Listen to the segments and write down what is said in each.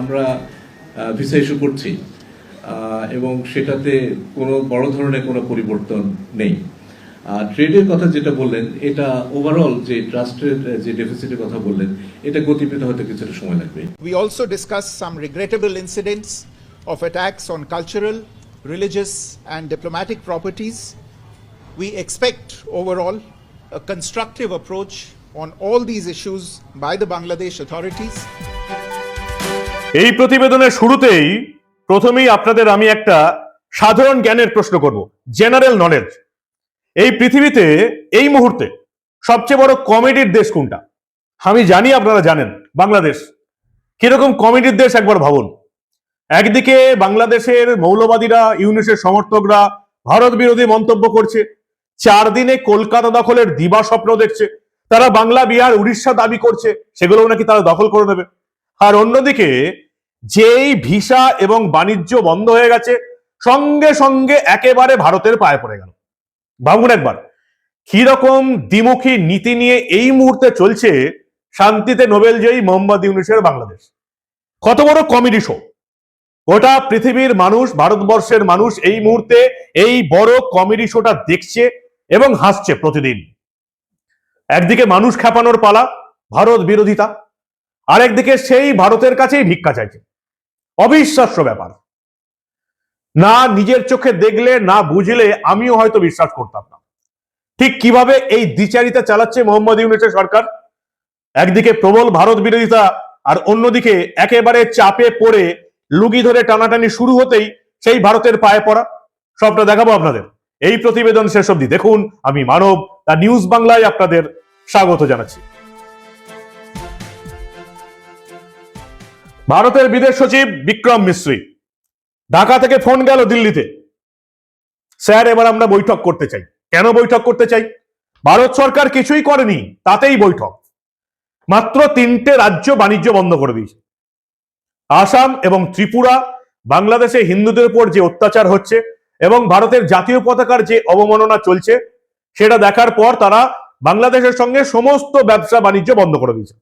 আমরা visa issue করছি এবং সেটাতে কোনো বড় ধরনের কোনো পরিবর্তন নেই। আর ট্রেডের কথা যেটা বললেন, এটা ওভারঅল যে ট্রাস্টের যে ডেফিসিটের কথা বললেন, এটা গতিবিধ হতে কিছুটা সময় লাগবে। We also discuss some regrettable incidents of attacks on cultural religious and diplomatic properties we expect overall constructive approach on all these issues by the Bangladesh authorities এই প্রতিবেদনের শুরুতেই প্রথমেই আপনাদের আমি একটা সাধারণ জ্ঞানের প্রশ্ন করব জেনারেল নলেজ এই পৃথিবীতে এই মুহূর্তে সবচেয়ে বড় কমেডির দেশ কোনটা? আমি জানি আপনারা জানেন, বাংলাদেশ। কীরকম কমেডির দেশ একবার ভাবুন। একদিকে বাংলাদেশের মৌলবাদীরা, ইউনিসের সমর্থকরা ভারত বিরোধী মন্তব্য করছে। চার দিনে কলকাতা দখলের দিবা স্বপ্ন দেখছে। তারা বাংলা, বিহার, উড়িষ্যা দাবি করছে। সেগুলোও নাকি তারা দখল করে দেবে আর অন্যদিকে যেই ভিসা এবং বাণিজ্য বন্ধ হয়ে গেছে, সঙ্গে সঙ্গে একেবারে ভারতের পায়ে পড়ে গেল। ভাবুন একবার, কীরকম দ্বিমুখী নীতি নিয়ে এই মুহূর্তে চলছে শান্তিতে নোবেল জয়ী মোহাম্মদ ইউনুসের বাংলাদেশ। কত বড় কমেডি শো! গোটা পৃথিবীর মানুষ, ভারতবর্ষের মানুষ এই মুহূর্তে এই বড় কমেডি শোটা দেখছে এবং হাসছে প্রতিদিন। একদিকে মানুষ খেপানোর পালা, ভারত বিরোধিতা আর একদিকে সেই ভারতের কাছেই ভিক্ষা চাইছে। অবিশ্বাস্য ব্যাপার। না নিজের চোখে দেখলে, না বুঝলে আমিও হয়তো বিশ্বাস করতাম না। ঠিক কীভাবে এই দ্বিচারিতা চালাচ্ছে মোহাম্মদ ইউনুসের সরকার? একদিকে প্রবল ভারত বিরোধিতা, আর অন্যদিকে একেবারে চাপে পড়ে লুগি ধরে টানাটানি শুরু হতেই সেই ভারতের পায়ে পড়া। সবটা দেখাবো আপনাদের। এই প্রতিবেদন শেষ অবধি দেখুন। আমি মানব দা নিউজ বাংলায় আপনাদের স্বাগত জানাচ্ছি। ভারতের বিদেশ সচিব বিক্রম মিশ্রি ঢাকা থেকে ফোন গেল দিল্লিতে। স্যার, এবার আমরা বৈঠক করতে চাই। কেন বৈঠক করতে চাই? ভারত সরকার কিছুই করেনি, তাতেই বৈঠক। মাত্র তিনটে রাজ্য বাণিজ্য বন্ধ করে দিয়েছে। আসাম এবং ত্রিপুরা বাংলাদেশে হিন্দুদের উপর যে অত্যাচার হচ্ছে এবং ভারতের জাতীয় পতাকার যে অবমাননা চলছে, সেটা দেখার পর তারা বাংলাদেশের সঙ্গে সমস্ত ব্যবসা বাণিজ্য বন্ধ করে দিয়েছে।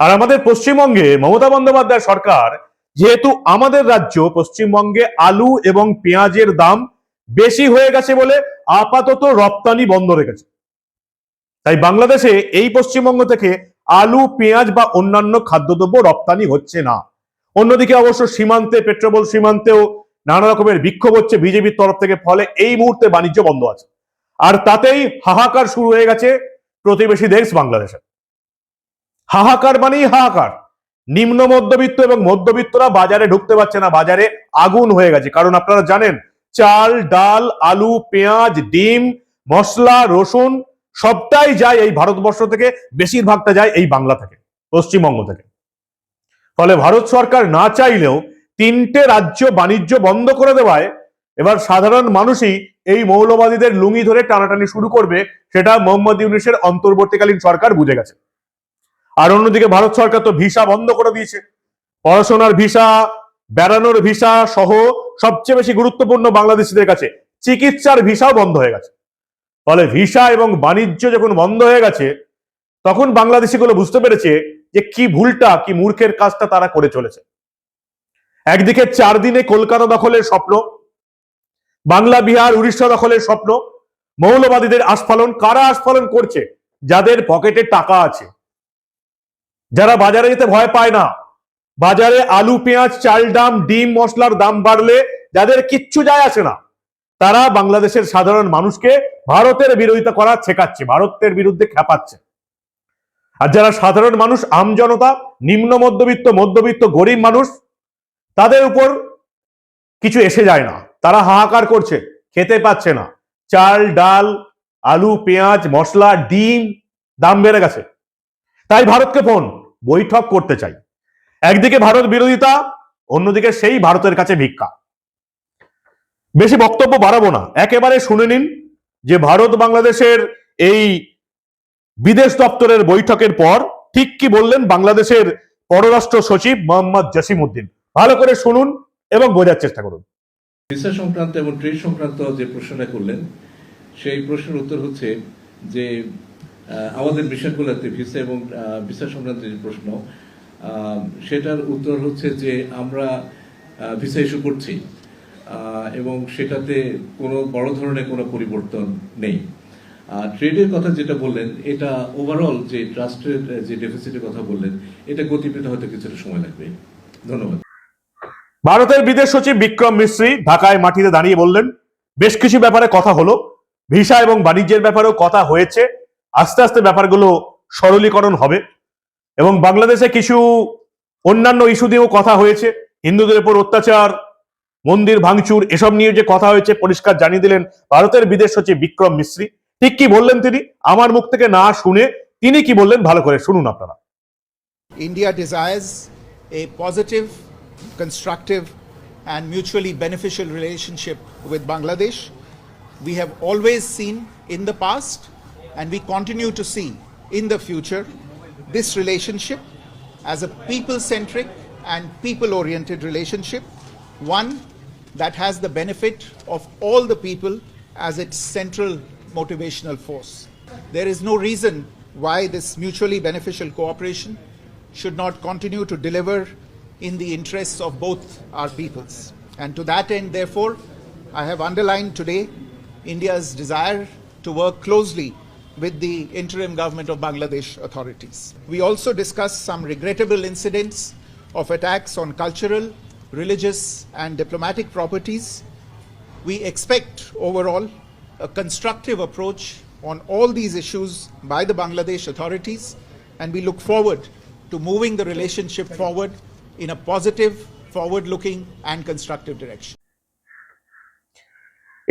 আর আমাদের পশ্চিমবঙ্গে মমতা বন্দ্যোপাধ্যায় সরকার যেহেতু আমাদের রাজ্য পশ্চিমবঙ্গে আলু এবং পেঁয়াজের দাম বেশি হয়ে গেছে বলে আপাতত রপ্তানি বন্ধ রেখেছে। তাই বাংলাদেশে এই পশ্চিমবঙ্গ থেকে আলু, পেঁয়াজ বা অন্যান্য খাদ্যদ্রব্য রপ্তানি হচ্ছে না। অন্যদিকে অবশ্য সীমান্তে, পেট্রোবল সীমান্তেও নানা রকমের বিক্ষোভ হচ্ছে বিজেপির তরফ থেকে, ফলে এই মুহূর্তে বাণিজ্য বন্ধ আছে। আর তাতেই হাহাকার শুরু হয়ে গেছে প্রতিবেশী দেশ বাংলাদেশে। হাহাকার মানেই হাহাকার। নিম্ন, মধ্যবিত্ত এবং মধ্যবিত্তরা বাজারে ঢুকতে পারছে না, বাজারে আগুন হয়ে গেছে। কারণ আপনারা জানেন, চাল, ডাল, আলু, পেঁয়াজ, ডিম, মশলা, রসুন সবটাই যায় এই ভারতবর্ষ থেকে, বেশিরভাগটা যায় এই বাংলা থেকে, পশ্চিমবঙ্গ থেকে। ফলে ভারত সরকার না চাইলেও তিনটে রাজ্য বাণিজ্য বন্ধ করে দেওয়ায় এবার সাধারণ মানুষই এই মৌলবাদীদের লুঙ্গি ধরে টানাটানি শুরু করবে, সেটা মোহাম্মদ ইউনিসের অন্তর্বর্তীকালীন সরকার বুঝে গেছে। আর অন্যদিকে ভারত সরকার তো ভিসা বন্ধ করে দিয়েছে। পড়াশোনার ভিসা, বেড়ানোর ভিসা সহ সবচেয়ে বেশি গুরুত্বপূর্ণ বাংলাদেশিদের কাছে চিকিৎসার ভিসাও বন্ধ হয়ে গেছে। ফলে ভিসা এবং বাণিজ্য যখন বন্ধ হয়ে গেছে, তখন বাংলাদেশিগুলো বুঝতে পেরেছে যে কি ভুলটা, কি মূর্খের কাজটা তারা করে চলেছে। একদিকে চার দিনে কলকাতা দখলের স্বপ্ন, বাংলা, বিহার, উড়িষ্যা দখলের স্বপ্ন, মৌলবাদীদের আস্ফালন, কারা আস্ফালন করছে, যাদের পকেটে টাকা আছে? যারা বাজারে যেতে ভয় পায় না, বাজারে আলু, পেঁয়াজ, চাল, ডাম, ডিম, মশলার দাম বাড়লে যাদের কিচ্ছু যায় আসে না, তারা বাংলাদেশের সাধারণ মানুষকে ভারতের বিরোধিতা করা শেখাচ্ছে, ভারতের বিরুদ্ধে খেপাচ্ছে। আর যারা সাধারণ মানুষ, আম জনতা, নিম্ন মধ্যবিত্ত মধ্যবিত্ত, গরিব মানুষ, তাদের উপর কিছু এসে যায় না। তারা হাহাকার করছে, খেতে পাচ্ছে না। চাল, ডাল, আলু, পেঁয়াজ, মশলা, ডিম, দাম বেড়ে গেছে। তাই ভারতকে ফোন বৈঠক করতে চাই। একদিকে ভারত বিরোধিতা, অন্যদিকে সেই ভারতের কাছে ভিক্ষা। বেশি বক্তব্য বাড়াবো না। একেবারে শুনে নিন যে ভারত বাংলাদেশের এই বিদেশ দপ্তরের বৈঠকের পর ঠিক কি বললেন বাংলাদেশের পররাষ্ট্র সচিব মোহাম্মদ জসিম উদ্দিন ভালো করে শুনুন এবং বোঝার চেষ্টা করুন। ভিসা সংক্রান্ত এবং ট্রেড সংক্রান্ত যে প্রশ্নটা করলেন, সেই প্রশ্নের উত্তর হচ্ছে যে আমাদের বিষয়গুলোতে ভিসা এবং ভিসা সংক্রান্ত যে প্রশ্ন সেটার উত্তর হচ্ছে যে আমরা ভিসা ইস্যু করছি এবং সেটাতে কোনো বড় ধরনের কোনো পরিবর্তন নেই। ট্রেডের কথা যেটা বললেন, এটা ওভারঅল যে ট্রাস্টের, যে ডেফিসিটের কথা বললেন, এটা গতি পেতে হয়তো কিছুটা সময় লাগবে। ধন্যবাদ। ভারতের বিদেশ সচিব বিক্রম মিশ্রি ঢাকায় মাটিতে দাঁড়িয়ে বললেন, বেশ কিছু ব্যাপারে কথা হলো, ভিসা এবং বাণিজ্যের ব্যাপারেও কথা হয়েছে। আস্তে আস্তে ব্যাপারগুলো সরলীকরণ হবে এবং বাংলাদেশে কিছু অন্যান্য ইস্যু দিয়েও কথা হয়েছে। হিন্দুদের উপর অত্যাচার মন্দির ভাঙচুর এসব নিয়ে যে কথা হয়েছে পরিষ্কার জানিয়ে দিলেন ভারতের বিদেশ সচিব বিক্রম মিশ্রী। ঠিক কি বললেন তিনি? আমার মুখ থেকে না শুনে তিনি কি বললেন? ভালো করে শুনুন আপনারা। India desires a positive constructive and mutually beneficial relationship with Bangladesh. We have always seen in the past, and we continue to see in the future, this relationship as a people centric and people oriented relationship, one that has the benefit of all the people as its central motivational force. There is no reason why this mutually beneficial cooperation should not continue to deliver in the interests of both our peoples. And to that end, therefore, I have underlined today India's desire to work closely with the interim government of Bangladesh authorities. We also discussed some regrettable incidents of attacks on cultural, religious, and diplomatic properties we expect overall a constructive approach on all these issues by the Bangladesh authorities, and we look forward to moving the relationship forward in a positive, forward looking, and constructive direction.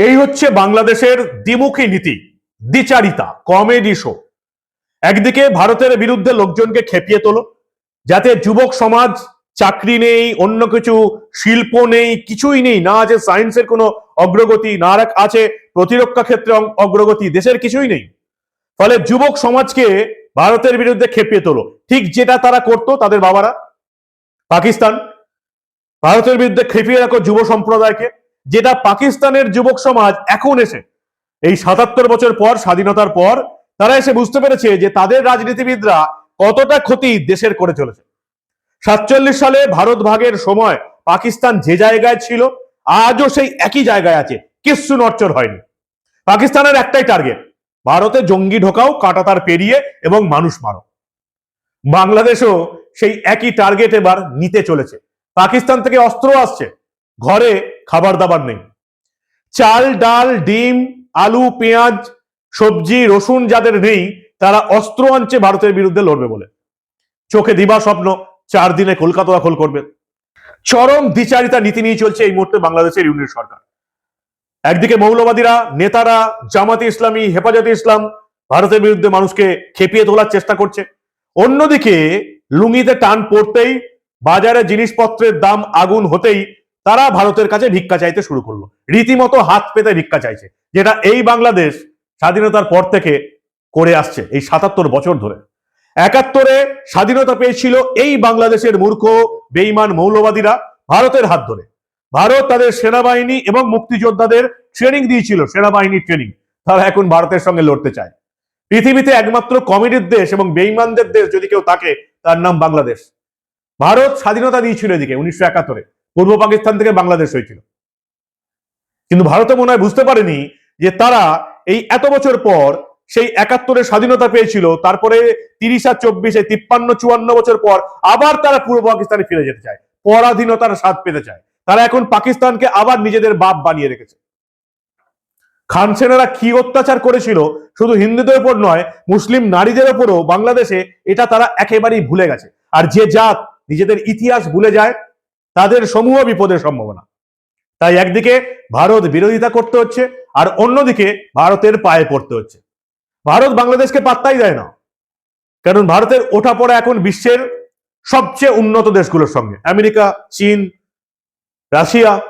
এই হচ্ছে বাংলাদেশের দ্বিমুখী নীতি দ্বিচারিতা, comedy show. একদিকে ভারতের বিরুদ্ধে লোকজনকে খেপিয়ে তোলো, যাতে যুবক সমাজ চাকরি নেই, অন্য কিছু, শিল্প নেই, কিছুই নেই, না আছে সায়েন্সের কোনো অগ্রগতি, না আছে প্রতিরক্ষা ক্ষেত্রে অগ্রগতি, দেশের কিছুই নেই। ফলে যুবক সমাজকে ভারতের বিরুদ্ধে খেপিয়ে তোলো। ঠিক যেটা তারা করতো তাদের বাবারা। পাকিস্তান, ভারতের বিরুদ্ধে খেপিয়ে রাখো যুব সম্প্রদায়কে। যেটা পাকিস্তানের যুবক সমাজ এখন এসে এই সাতাত্তর বছর পর, স্বাধীনতার পর, তারা এসে বুঝতে পেরেছে যে তাদের রাজনীতিবিদরা কতটা ক্ষতি দেশের করে চলেছে। সাতচল্লিশ সালে ভারত ভাগের সময় পাকিস্তান যে জায়গায় ছিল, আজও সেই একই জায়গায় আছে, কিচ্ছু নড়চড় হয়নি। পাকিস্তানের একটাই টার্গেট ভারতে জঙ্গি ঢোকাও কাটাতার পেরিয়ে এবং মানুষ মারো। বাংলাদেশও সেই একই টার্গেট এবার নিতে চলেছে। পাকিস্তান থেকে অস্ত্র আসছে, ঘরে খাবার দাবার নেই। চাল, ডাল, ডিম আলু, পেঁয়াজ, সবজি, রসুন যাদের নেই, তারা অস্ত্র আনছে ভারতের বিরুদ্ধে লড়বে বলে। চোখে দিবা স্বপ্ন, চার দিনে কলকাতা দখল করবে। চরম দ্বিচারিতা নীতি নিয়ে চলছে এই মুহূর্তে বাংলাদেশের ইউনিয়ন সরকার। একদিকে মৌলবাদীরা, নেতারা, জামাতে ইসলামী, হেফাজতে ইসলাম, ভারতের বিরুদ্ধে মানুষকে খেপিয়ে তোলার চেষ্টা করছে। অন্যদিকে লুঙ্গিতে টান পড়তেই বাজারে জিনিসপত্রের দাম আগুন হতেই তারা ভারতের কাছে ভিক্ষা চাইতে শুরু করল। রীতিমতো হাত পেতে ভিক্ষা চাইছে, যেটা এই বাংলাদেশ স্বাধীনতার পর থেকে করে আসছে এই সাতাত্তর বছর ধরে। একাত্তরে স্বাধীনতা পেয়েছিল এই বাংলাদেশের মূর্খ বেইমান মৌলবাদীরা ভারতের হাত ধরে। ভারত তাদের সেনাবাহিনী এবং মুক্তিযোদ্ধাদের ট্রেনিং দিয়েছিল, সেনাবাহিনী ট্রেনিং তারা এখন ভারতের সঙ্গে লড়তে চায়। পৃথিবীতে একমাত্র কমেডির দেশ এবং বেইমানদের দেশ যদি কেউ থাকে, তার নাম বাংলাদেশ। ভারত স্বাধীনতা দিয়েছিল এদিকে, উনিশশো একাত্তরে। পূর্ব পাকিস্তান থেকে বাংলাদেশ হয়েছিল। কিন্তু ভারতে মনে হয় বুঝতে পারেনি যে তারা এই এত বছর পর সেই একাত্তরে স্বাধীনতা পেয়েছিল, তারপরে তিরিশ আর চব্বিশে তিপ্পান্ন, চুয়ান্ন বছর পর আবার তারা পূর্ব পাকিস্তানে ফিরে যেতে চায়, পরাধীনতার স্বাদ পেতে চায়। তারা এখন পাকিস্তানকে আবার নিজেদের বাপ বানিয়ে রেখেছে। খান সেনারা কি অত্যাচার করেছিল শুধু হিন্দুদের উপর নয়, মুসলিম নারীদের উপরও বাংলাদেশে এটা তারা একেবারেই ভুলে গেছে। আর যে জাত নিজেদের ইতিহাস ভুলে যায় তাদের সমূহ বিপদের সম্ভাবনা। তাই একদিকে ভারত বিরোধিতা করতে হচ্ছে, আর অন্যদিকে ভারতের পায়ে পড়তে হচ্ছে। ভারত বাংলাদেশকে পাত্তাই দেয় না। কারণ ভারতের ওঠা পড়া এখন বিশ্বের সবচেয়ে উন্নত দেশগুলোর সঙ্গে। আমেরিকা, চীন, রাশিয়া।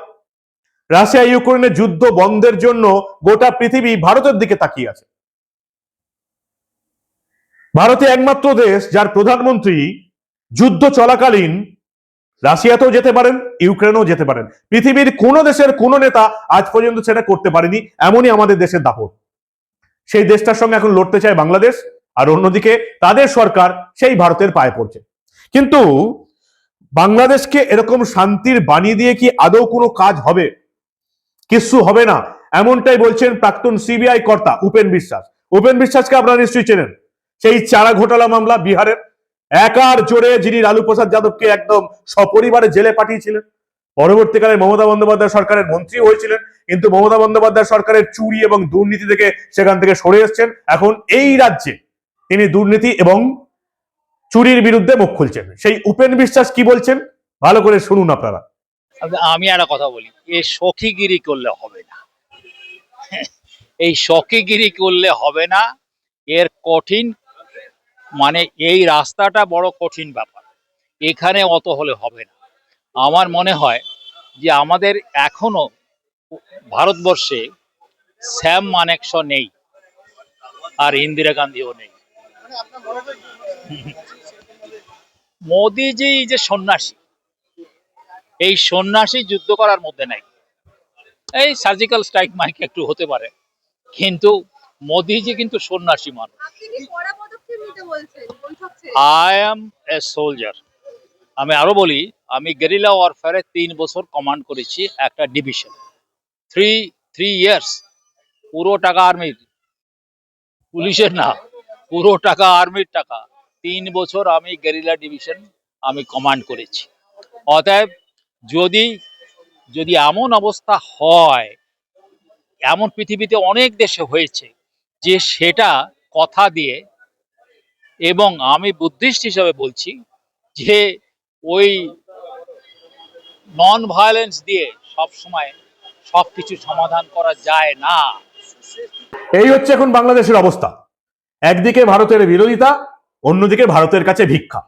রাশিয়া ইউক্রেনের যুদ্ধ বন্ধের জন্য গোটা পৃথিবী ভারতের দিকে তাকিয়ে আছে। ভারতে একমাত্র দেশ যার প্রধানমন্ত্রী যুদ্ধ চলাকালীন রাশিয়াতেও যেতে পারেন, ইউক্রেনেও যেতে পারেন। পৃথিবীর কোন দেশের কোন নেতা আজ পর্যন্ত সেটা করতে পারেনি, এমনই আমাদের দেশের দাপট। সেই দেশটার সঙ্গে এখন লড়তে চায় বাংলাদেশ, আর অন্যদিকে তাদের সরকার সেই ভারতের পায়ে পড়ছে। কিন্তু বাংলাদেশকে এরকম শান্তির বাণী দিয়ে কি আদৌ কোনো কাজ হবে? কিচ্ছু হবে না। এমনটাই বলছেন প্রাক্তন সিবিআই কর্তা উপেন বিশ্বাস। উপেন বিশ্বাসকে আপনারা নিশ্চয়ই চেনেন। সেই চারা ঘোটালা মামলা বিহারের একার জোরে যিনি লালু প্রসাদ যাদবকে একদম সপরিবারে জেলে পাঠিয়েছিলেন। পরবর্তীকালে মমতা বন্দ্যোপাধ্যায় সরকারের মন্ত্রী হয়েছিলেন, কিন্তু মমতা বন্দ্যোপাধ্যায় সরকারের চুরি এবং দুর্নীতি থেকে সেখান থেকে সরে এসছেন। এখন এই রাজ্যে তিনি দুর্নীতি এবং চুরির বিরুদ্ধে মুখ খুলছেন। সেই উপেন বিশ্বাস কি বলছেন? ভালো করে শুনুন আপনারা। আমি- আমি একটা কথা বলি, এ সখীগিরি করলে হবে না। এই সখীগিরি করলে হবে না, এর কঠিন মানে এই রাস্তাটা বড় কঠিন ব্যাপার। এখানে অত হলে হবে না। আমার মনে হয় যে আমাদের এখনও ভারতবর্ষে শ্যাম মানেকশ নেই আর ইন্দিরা গান্ধীও নেই। মোদিজি যে সন্ন্যাসী, এই সন্ন্যাসী যুদ্ধ করার মধ্যে নাই। এই সার্জিক্যাল স্ট্রাইক মাইক একটু হতে পারে, কিন্তু মোদিজি কিন্তু সন্ন্যাসী মানুষ আপনি কি কড়া পদক্ষেপ নিতে বলছেন বৈঠক ছেড়ে? আই এম এ সোলজার আমি আরও বলি, আমি গেরিলা ওয়ারফেয়ারে তিন বছর কমান্ড করেছি একটা ডিভিশন থ্রি থ্রি ইয়ার্স পুরো টাকা আর্মির পুলিশের না, পুরো টাকা আর্মির টাকা। তিন বছর আমি গেরিলা ডিভিশন আমি কমান্ড করেছি। অতএব, যদি যদি এমন অবস্থা হয়, এমন পৃথিবীতে অনেক দেশে হয়েছে, যে সেটা কথা দিয়ে এবং আমি বুদ্ধিস্ট হিসাবে বলছি যে ওই নন ভায়োলেন্স দিয়ে সব সময় সব কিছু সমাধান করা যায় না। এই হচ্ছে এখন বাংলাদেশের অবস্থা। একদিকে ভারতের বিরোধিতা, অন্যদিকে ভারতের কাছে ভিক্ষা।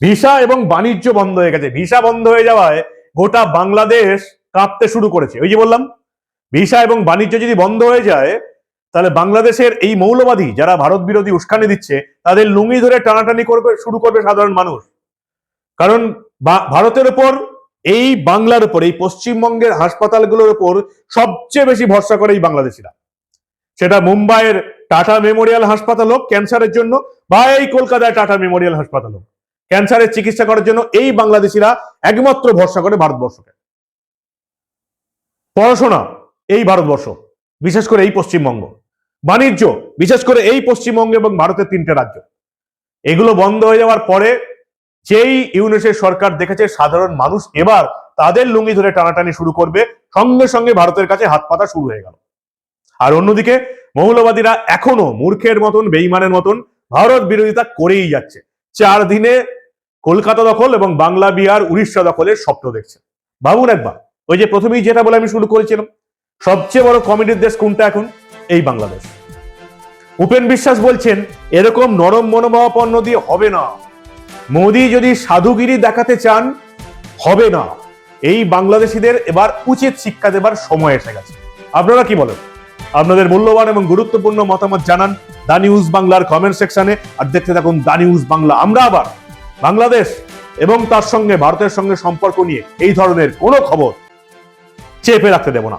ভিসা এবং বাণিজ্য বন্ধ হয়ে গেছে। ভিসা বন্ধ হয়ে যাওয়ায় গোটা বাংলাদেশ কাঁপতে শুরু করেছে। ওই যে বললাম, ভিসা এবং বাণিজ্য যদি বন্ধ হয়ে যায় তাহলে বাংলাদেশের এই মৌলবাদী যারা ভারত বিরোধী উস্কানি দিচ্ছে, তাদের লুঙ্গি ধরে টানাটানি করবে, শুরু করবে সাধারণ মানুষ। কারণ ভারতের উপর, এই বাংলার উপর, এই পশ্চিমবঙ্গের হাসপাতালগুলোর উপর সবচেয়ে বেশি ভরসা করে এই বাংলাদেশিরা। সেটা মুম্বাইয়ের টাটা মেমোরিয়াল হাসপাতাল হোক, ক্যান্সারের জন্য, বা এই কলকাতায় টাটা মেমোরিয়াল হাসপাতাল হোক। ক্যান্সারের চিকিৎসা করার জন্য এই বাংলাদেশিরা একমাত্র ভরসা করে ভারতবর্ষকে। পড়াশোনা, এই ভারতবর্ষ। বিশেষ করে এই পশ্চিমবঙ্গ। বাণিজ্য, বিশেষ করে এই পশ্চিমবঙ্গ এবং ভারতের তিনটে রাজ্য। এগুলো বন্ধ হয়ে যাওয়ার পরে যেই ইউনিসের সরকার দেখেছে সাধারণ মানুষ এবার তাদের লুঙ্গি ধরে টানাটানি শুরু করবে, সঙ্গে সঙ্গে ভারতের কাছে হাত পাতা শুরু হয়ে গেল। আর অন্যদিকে মৌলবাদীরা এখনও মূর্খের মতন, বেইমানের মতন ভারত বিরোধিতা করেই যাচ্ছে। চার দিনে কলকাতা দখল এবং বাংলা বিহার উড়িষ্যা দখলের স্বপ্ন দেখছে। ভাবুন একবার, ওই যে প্রথমেই যেটা বলে আমি শুরু করেছিলাম সবচেয়ে বড় কমেডির দেশ কোনটা এখন? এই বাংলাদেশ। উপেন বিশ্বাস বলছেন, এরকম নরম মনোভাবাপন্ন দিয়ে হবে না। মোদি যদি সাধুগিরি দেখাতে চান, হবে না। এই বাংলাদেশিদের এবার উচিত শিক্ষা দেবার সময় এসে গেছে। আপনারা কি বলেন? আপনাদের মূল্যবান এবং গুরুত্বপূর্ণ মতামত জানান দা নিউজ বাংলার কমেন্ট সেকশনে আর দেখতে থাকুন দা নিউজ বাংলা। আমরা আবার বাংলাদেশ এবং তার সঙ্গে ভারতের সঙ্গে সম্পর্ক নিয়ে এই ধরনের কোনো খবর চেপে রাখতে দেব না।